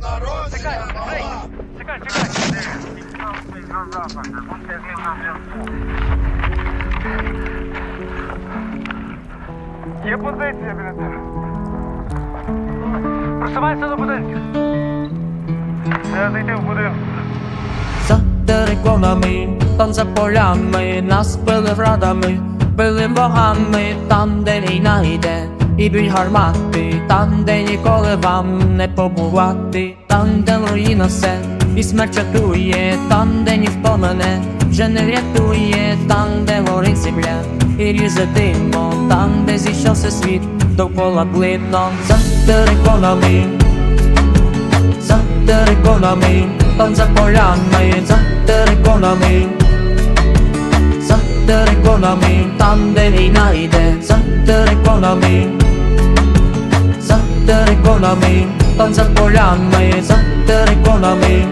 Чекай, Грей, чекай, чекай. Є позиція біля тебе. Просувайся до будинку. Треба зайти в будинок. За териконами, там за полями, нас били врадами, били богами, там, де війна йде, і б'ють гармати, там, де ніколи вам не побувати, там, де руїна все, і смерть чатує, там, де ніхто мене вже не врятує, там, де горить земля, і ріже димом, там, де зійшовся світ, довкола блином, за териконами за териконами, там за полями, за териконами, за териконами, там де війна йде, за териконами, териконами, там за полями, за териконами,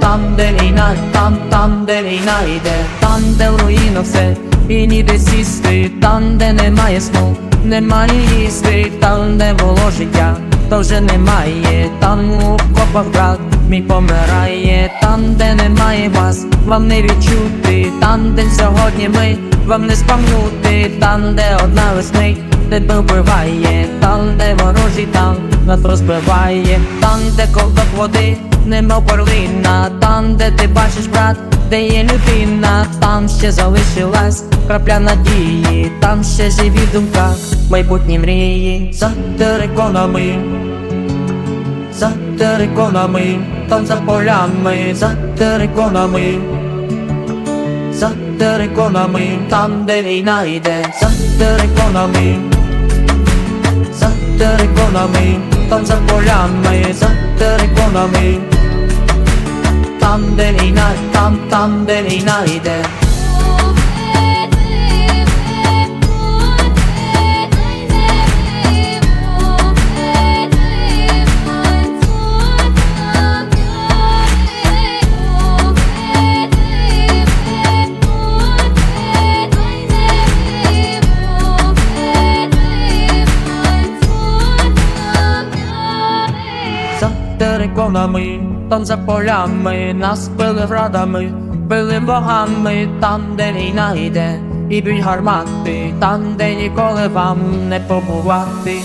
там де війна, там, там, де війна йде, там, де в руїнах все, і ніде сісти, там, де немає сну, немає їсти, там, де було життя, то вже немає, там у копах брат мій помирає, там, де немає вас, вам не відчути, там, де сьогодні ми, вам не спамнути, там, де одна весник, тебе вбиває, там, де ворожий там нас розбиває, там, де ковток води, нема перлина, там, де ти бачиш, брат, де є людина, там ще залишилась крапля надії, там ще живі думка, майбутні мрії, за териконами, за териконами, там за полями, за териконами. За териконами, там де війна йде, за териконами, за териконами, там за полями, за териконами, там де війна, там, там териконами, там за полями, нас били градами, били богами, там, де війна йде, і б'ють гармати, там, де ніколи вам не побувати.